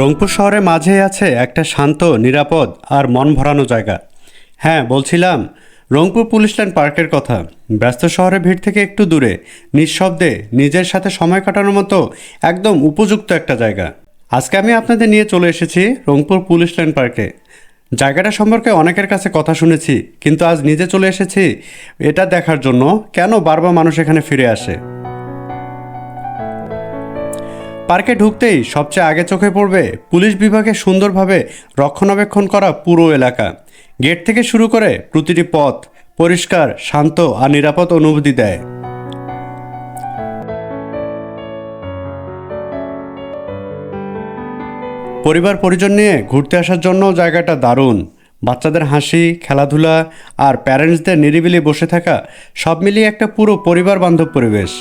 রংপুর শহরের মাঝেই আছে একটা শান্ত, নিরাপদ আর মন ভরানো জায়গা। হ্যাঁ বলছিলাম, রংপুর পুলিশ লাইন পার্কের কথা। ব্যস্ত শহরের ভিড় থেকে একটু দূরে, নিঃশব্দে নিজের সাথে সময় কাটানোর মতো একদম উপযুক্ত একটা জায়গা। আজকে আমি আপনাদের নিয়ে চলে এসেছি রংপুর পুলিশ লাইন পার্কে। জায়গাটা সম্পর্কে অনেকের কাছে কথা শুনেছি, কিন্তু আজ নিজে চলে এসেছি এটা দেখার জন্য। কেন বারবার মানুষ এখানে ফিরে আসে? পার্কে ঢুকতেই সবচেয়ে আগে চোখে পড়বে পুলিশ বিভাগে সুন্দরভাবে রক্ষণাবেক্ষণ করা পুরো এলাকা। গেট থেকে শুরু করে প্রতিটি পথ পরিষ্কার, শান্ত আর নিরাপদ অনুভূতি দেয়। পরিবার পরিজন নিয়ে ঘুরতে আসার জন্য জায়গাটা দারুণ। বাচ্চাদের হাসি, খেলাধুলা আর প্যারেন্টসদের নিরিবিলি বসে থাকা সব মিলিয়ে একটা পুরো পরিবার বান্ধব পরিবেশ।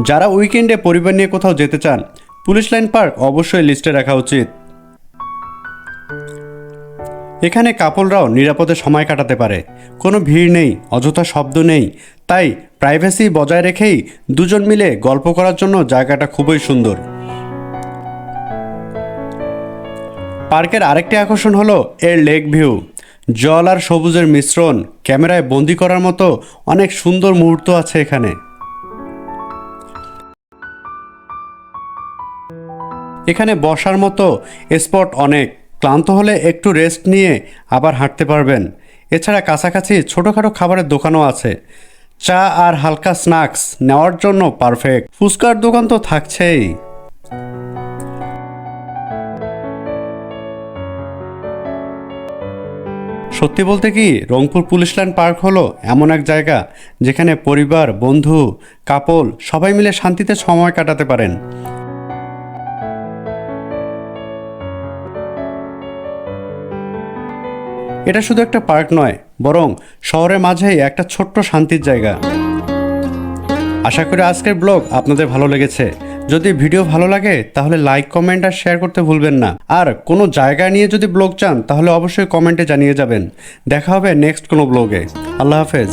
যারা উইকেন্ডে পরিবার নিয়ে কোথাও যেতে চান, পুলিশ লাইন পার্ক অবশ্যই লিস্টে রাখা উচিত। এখানে কাপলরাও নিরাপদে সময় কাটাতে পারে। কোনো ভিড় নেই, অযথা শব্দ নেই। তাই প্রাইভেসি বজায় রেখেই দুজন মিলে গল্প করার জন্য জায়গাটা খুবই সুন্দর। পার্কের আরেকটি আকর্ষণ হলো এর লেক ভিউ। জল আর সবুজের মিশ্রণ, ক্যামেরায় বন্দি করার মতো অনেক সুন্দর মুহূর্ত আছে এখানে। এখানে বসার মতো স্পট অনেক। ক্লান্ত হলে একটু রেস্ট নিয়ে আবার হাঁটতে পারবেন। এছাড়া কাছাকাছি ছোটোখাটো খাবারের দোকানও আছে। চা আর হালকা স্ন্যাক্স নেওয়ার জন্য পারফেক্ট। ফুচকার দোকান তো থাকছেই। সত্যি বলতে কি, রংপুর পুলিশ লাইন পার্ক হলো এমন এক জায়গা যেখানে পরিবার, বন্ধু, কাপল সবাই মিলে শান্তিতে সময় কাটাতে পারেন। এটা শুধু একটা পার্ক নয়, বরং শহরের মাঝেই একটা ছোট্ট শান্তির জায়গা। আশা করি আজকের ব্লগ আপনাদের ভালো লেগেছে। যদি ভিডিও ভালো লাগে, তাহলে লাইক, কমেন্ট আর শেয়ার করতে ভুলবেন না। আর কোনো জায়গা নিয়ে যদি ব্লগ চান, তাহলে অবশ্যই কমেন্টে জানিয়ে যাবেন। দেখা হবে নেক্সট কোনো ব্লগে। আল্লাহ হাফেজ।